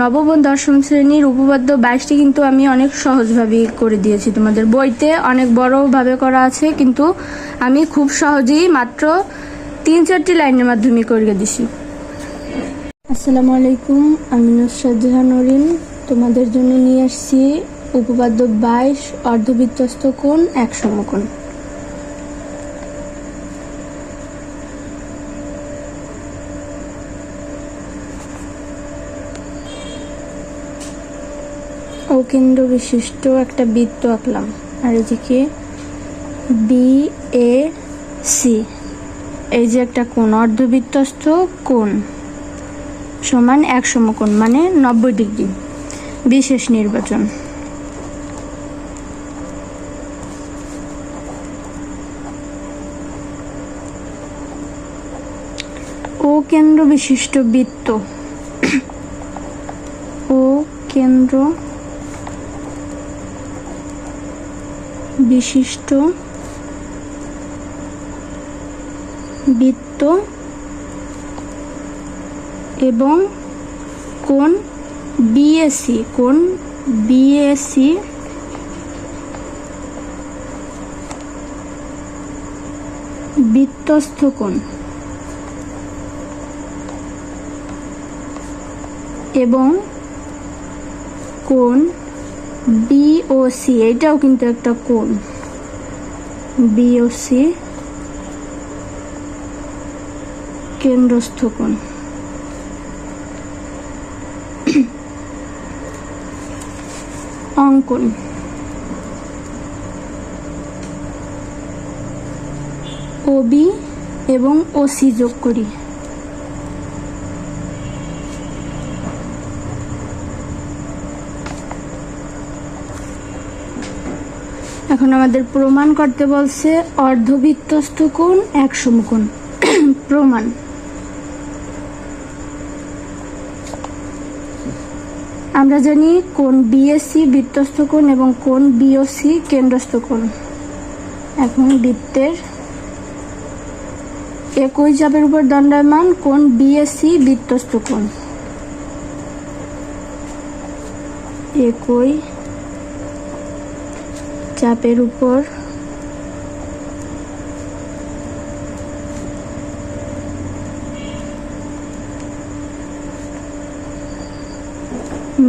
নবম ও দশম শ্রেণির উপপাদ্য বাইশটি কিন্তু আমি অনেক সহজভাবেই করে দিয়েছি। তোমাদের বইতে অনেক বড়ভাবে করা আছে, কিন্তু আমি খুব সহজেই মাত্র তিন চারটি লাইনের মাধ্যমে করে দিছি। আসসালামু আলাইকুম, আমি নুসরাত জাহান নরিন। তোমাদের জন্য নিয়ে আসছি উপপাদ্য বাইশ, অর্ধবৃত্তস্ত কোণ, এক সমকোণ। অকেন্দ্র বিশিষ্ট একটা বৃত্ত আঁকলাম। আর এদিকে বি এ সি এই যে একটা কোণ, অর্ধবৃত্তস্থ কোণ সমান এক সমকোণ মানে নব্বই ডিগ্রি বিশেষ নির্বাচন। ও কেন্দ্র বিশিষ্ট বৃত্ত। ও কেন্দ্র বিশিষ্ট বৃত্ত এবং কোন বিএসসি কোন বিএসসি বৃত্তস্থ কোণ এবং কোন বিওসি এটাও কিন্তু একটা কোণ। বিওসি কেন্দ্রস্থ কোণ। অঙ্কন। ওবি এবং ওসি যোগ করি। এখন আমাদের প্রমাণ করতে বলছে অর্ধবৃত্তস্থ কোণ এক সমকোণ প্রমাণ। আমরা জানি কোন বিএসসি বৃত্তস্থ কোণ এবং কোন বিওসি কেন্দ্রস্থ কোণ এখন বৃত্তের একই চাপের উপর দণ্ডায়মান কোন বিএসসি বৃত্তস্থ কোণ একই চাপের উপর।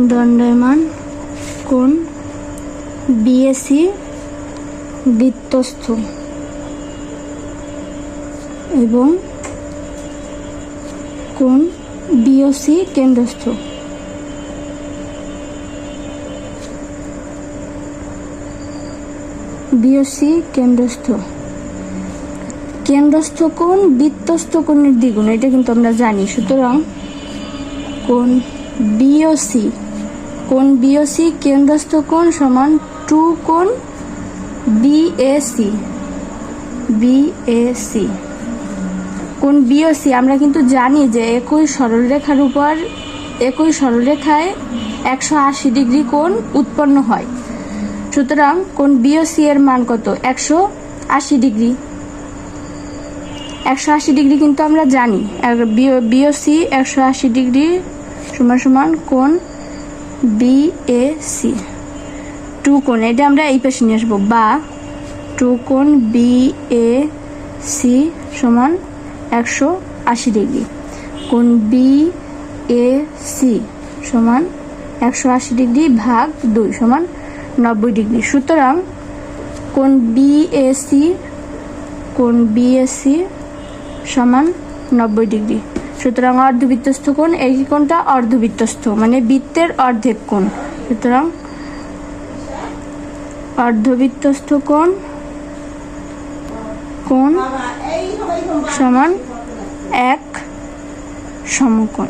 দণ্ডায়মান কোন বিএসসি বৃত্তস্থ এবং কোন বিওসি কেন্দ্রস্থ? বিওসি কেন্দ্রস্থ। কেন্দ্রস্থ কোণ, বৃত্তস্থ কোণের দ্বিগুণ, এটা কিন্তু আমরা জানি। সুতরাং কোণ বিওসি কোণ বিওসি কেন্দ্রস্থ কোণ সমান টু কোণ বিএসি বিএসি। কোণ বিওসি আমরা কিন্তু জানি যে একই সরলরেখার উপর, একই সরলরেখায় একশো আশি ডিগ্রি কোণ উৎপন্ন হয়। সুতরাং কোণ বিওসি এর মান কত? একশো আশি ডিগ্রি। একশো আশি ডিগ্রি কিন্তু আমরা জানি। বিওসি একশো আশি ডিগ্রি সমান সমান কোণ বিএসি টু কোণ, এটা আমরা এই পাশে নিয়ে আসব। বা টু কোণ বিএ সি সমান একশো আশি ডিগ্রি। কোণ বি এ সি সমান একশো আশি ডিগ্রি ভাগ দুই সমান নব্বই ডিগ্রি। সুতরাং কোন বিএসি কোণ বিএসি সমান নব্বই ডিগ্রি। সুতরাং অর্ধবৃত্তস্থ কোণ, এই কোণটা অর্ধবৃত্তস্থ মানে বৃত্তের অর্ধেক কোণ। সুতরাং অর্ধবৃত্তস্থ কোণ কোণ সমান এক সমকোণ।